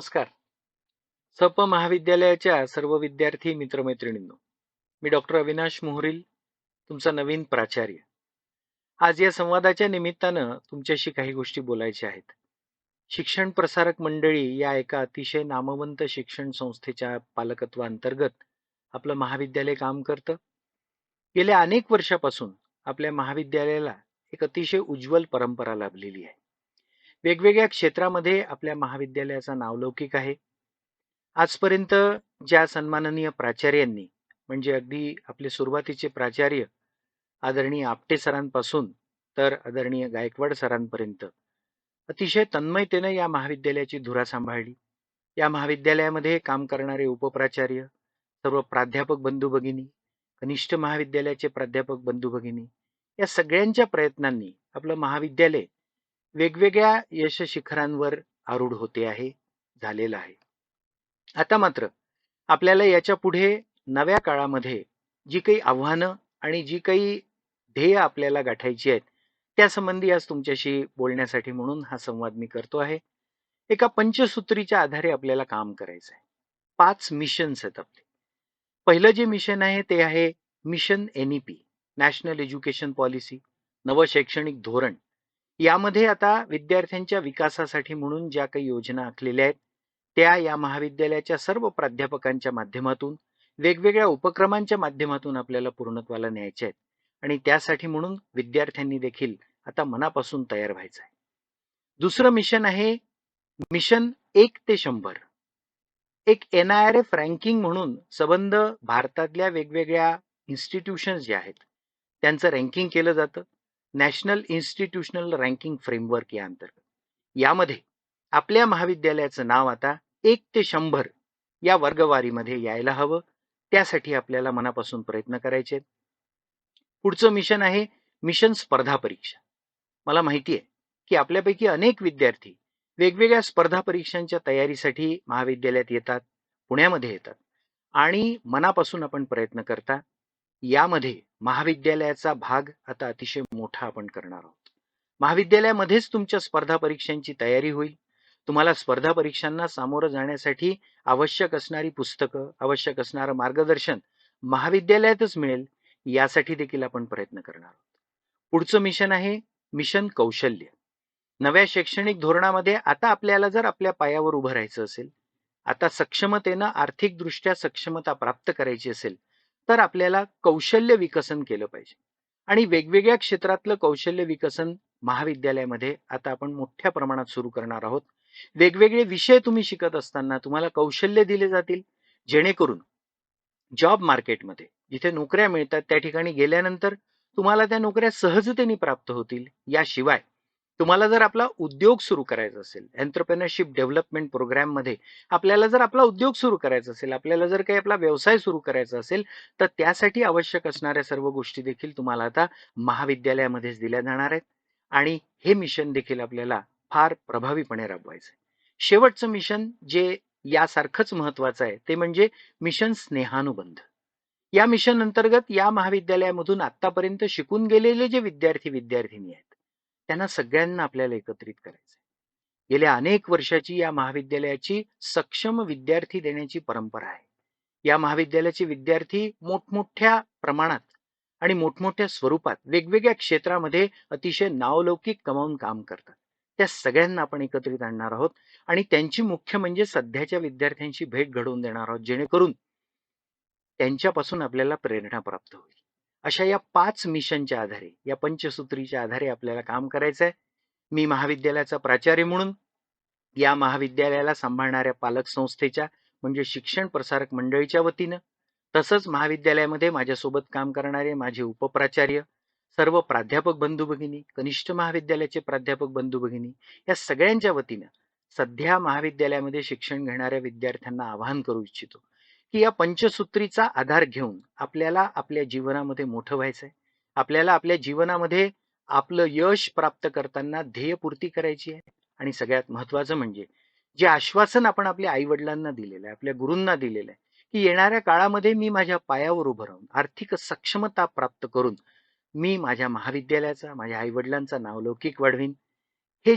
नमस्कार. सप महाविद्यालयाच्या सर्व विद्यार्थी मित्रमैत्रिणींनो मी डॉक्टर अविनाश मोहरील तुमचा नवीन प्राचार्य. आज या संवादाच्या निमित्तानं तुमच्याशी काही गोष्टी बोलायच्या आहेत. शिक्षण प्रसारक मंडळी या एका अतिशय नामवंत शिक्षण संस्थेच्या पालकत्वाअंतर्गत आपलं महाविद्यालय काम करतं. गेल्या अनेक वर्षापासून आपल्या महाविद्यालयाला एक अतिशय उज्ज्वल परंपरा लाभलेली आहे. वेगवेगळ्या क्षेत्रामध्ये आपल्या महाविद्यालयाचा नावलौकिक आहे. आजपर्यंत ज्या सन्माननीय प्राचार्यांनी म्हणजे अगदी आपले सुरुवातीचे प्राचार्य आदरणीय आपटे सरांपासून तर आदरणीय गायकवाड सरांपर्यंत अतिशय तन्मयतेनं या महाविद्यालयाची धुरा सांभाळली. या महाविद्यालयामध्ये काम करणारे उपप्राचार्य सर्व प्राध्यापक बंधू भगिनी कनिष्ठ महाविद्यालयाचे प्राध्यापक बंधू भगिनी या सगळ्यांच्या प्रयत्नांनी आपलं महाविद्यालय वेगवेगळ्या यश शिखरांवर आरूढ होते आहे झालेलं आहे. आता मात्र आपल्याला याच्यापुढे नव्या काळामध्ये जी काही आव्हानं आणि जी काही ध्येय आपल्याला गाठायची आहेत त्या संबंधी आज तुमच्याशी बोलण्यासाठी म्हणून हा संवाद मी करतो आहे. एका पंचसूत्रीच्या आधारे आपल्याला काम करायचं आहे पाच मिशन्स आहेत आपले. पहिलं जे मिशन आहे ते आहे mission NEP national education policy नवं शैक्षणिक धोरण. यामध्ये आता विद्यार्थ्यांच्या विकासासाठी म्हणून ज्या काही योजना आखलेल्या आहेत त्या या महाविद्यालयाच्या सर्व प्राध्यापकांच्या माध्यमातून वेगवेगळ्या उपक्रमांच्या माध्यमातून आपल्याला पूर्णत्वाला न्यायच्या आहेत. आणि त्यासाठी म्हणून विद्यार्थ्यांनी देखील आता मनापासून तयार व्हायचं आहे. दुसरं मिशन आहे मिशन एक ते शंभर. एक N I R F ranking म्हणून संबंध भारतातल्या वेगवेगळ्या इन्स्टिट्यूशन्स ज्या आहेत त्यांचं रँकिंग केलं जातं. नॅशनल इन्स्टिट्यूशनल रँकिंग फ्रेमवर्क या अंतर्गत. यामध्ये आपल्या महाविद्यालयाचं नाव आता एक ते शंभर या वर्गवारीमध्ये यायला हवं. त्यासाठी आपल्याला मनापासून प्रयत्न करायचे पुढचं मिशन आहे मिशन स्पर्धा परीक्षा. मला माहिती आहे की आपल्यापैकी अनेक विद्यार्थी वेगवेगळ्या स्पर्धा परीक्षांच्या तयारीसाठी महाविद्यालयात येतात पुण्यामध्ये येतात आणि मनापासून आपण प्रयत्न करता. यामध्ये महाविद्यालयाचा भाग आता अतिशय मोठा आपण करणार आहोत. महाविद्यालयामध्येच तुमच्या स्पर्धा परीक्षांची तयारी होईल. तुम्हाला स्पर्धा परीक्षांना सामोरं जाण्यासाठी आवश्यक असणारी पुस्तकं आवश्यक असणारं मार्गदर्शन महाविद्यालयातच मिळेल यासाठी देखील आपण प्रयत्न करणार आहोत. पुढचं मिशन आहे मिशन कौशल्य. नव्या शैक्षणिक धोरणामध्ये आता आपल्याला जर आपल्या पायावर उभं राहायचं असेल आता सक्षमतेनं आर्थिकदृष्ट्या सक्षमता प्राप्त करायची असेल तर आपल्याला कौशल्य विकसन केलं पाहिजे. आणि वेगवेगळ्या क्षेत्रातलं कौशल्य विकसन महाविद्यालयामध्ये आता आपण मोठ्या प्रमाणात सुरू करणार आहोत. वेगवेगळे विषय तुम्ही शिकत असताना तुम्हाला कौशल्य दिले जातील जेणेकरून जॉब मार्केटमध्ये जिथे नोकऱ्या मिळतात त्या ठिकाणी गेल्यानंतर तुम्हाला त्या नोकऱ्या सहजतेने प्राप्त होतील. याशिवाय तुम्हाला जर आपला उद्योग सुरू करायचा असेल एंटरप्रेनरशिप डेव्हलपमेंट प्रोग्राममध्ये आपल्याला जर आपला उद्योग सुरू करायचा असेल आपल्याला जर काही आपला व्यवसाय सुरू करायचा असेल तर त्यासाठी आवश्यक असणाऱ्या सर्व गोष्टी देखील तुम्हाला आता महाविद्यालयामध्येच दिल्या जाणार आहेत. आणि हे मिशन देखील आपल्याला फार प्रभावीपणे राबवायचं शेवटचं मिशन जे यासारखंच महत्वाचं आहे ते म्हणजे मिशन स्नेहानुबंध. या मिशन अंतर्गत या महाविद्यालयामधून आतापर्यंत शिकून गेलेले जे विद्यार्थी विद्यार्थिनी आहेत त्यांना सगळ्यांना आपल्याला एकत्रित करायचं गेल्या अनेक वर्षाची या महाविद्यालयाची सक्षम विद्यार्थी देण्याची परंपरा आहे. या महाविद्यालयाचे विद्यार्थी मोठमोठ्या प्रमाणात आणि मोठमोठ्या स्वरूपात वेगवेगळ्या क्षेत्रामध्ये अतिशय नावलौकिक कमावून काम करतात. त्या सगळ्यांना आपण एकत्रित आणणार आहोत आणि त्यांची मुख्य म्हणजे सध्याच्या विद्यार्थ्यांशी भेट घडवून देणार आहोत जेणेकरून त्यांच्यापासून आपल्याला प्रेरणा प्राप्त होईल. अशा या पाच मिशनच्या आधारे या पंचसूत्रीच्या आधारे आपल्याला काम करायचं आहे मी महाविद्यालयाचा प्राचार्य म्हणून या महाविद्यालयाला सांभाळणाऱ्या पालक संस्थेच्या म्हणजे शिक्षण प्रसारक मंडळीच्या वतीनं तसंच महाविद्यालयामध्ये माझ्यासोबत काम करणारे माझे उपप्राचार्य सर्व प्राध्यापक बंधू भगिनी कनिष्ठ महाविद्यालयाचे प्राध्यापक बंधू भगिनी या सगळ्यांच्या वतीनं सध्या महाविद्यालयामध्ये शिक्षण घेणाऱ्या विद्यार्थ्यांना आवाहन करू इच्छितो. की या पंचसूत्रीचा आधार घेऊन आपल्याला आपल्या जीवनामध्ये मोठं व्हायचंय. आपल्याला आपल्या जीवनामध्ये आपलं यश प्राप्त करताना ध्येयपूर्ती करायची आहे. आणि सगळ्यात महत्वाचं म्हणजे जे आश्वासन आपण आपल्या आई वडिलांना दिलेलं आहे आपल्या गुरूंना दिलेलं आहे की येणाऱ्या काळामध्ये मी माझ्या पायावर उभं राहून आर्थिक सक्षमता प्राप्त करून मी माझ्या महाविद्यालयाचा माझ्या आई वडिलांचा नावलौकिक वाढवीन. हे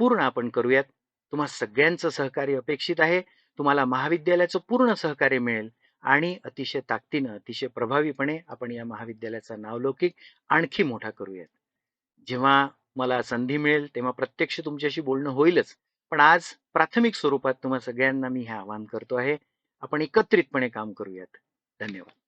पूर्ण आपण करूयात. तुम्हा सगळ्यांचं सहकार्य अपेक्षित आहे. तुम्हाला महाविद्यालयाचं पूर्ण सहकार्य मिळेल आणि अतिशय ताकदीनं अतिशय प्रभावीपणे आपण या महाविद्यालयाचा नावलौकिक आणखी मोठा करूयात. जेव्हा मला संधी मिळेल तेव्हा प्रत्यक्ष तुमच्याशी बोलणं होईलच पण आज प्राथमिक स्वरूपात तुम्हा सगळ्यांना मी हे आवाहन करतो आहे आपण एकत्रितपणे काम करूयात. धन्यवाद.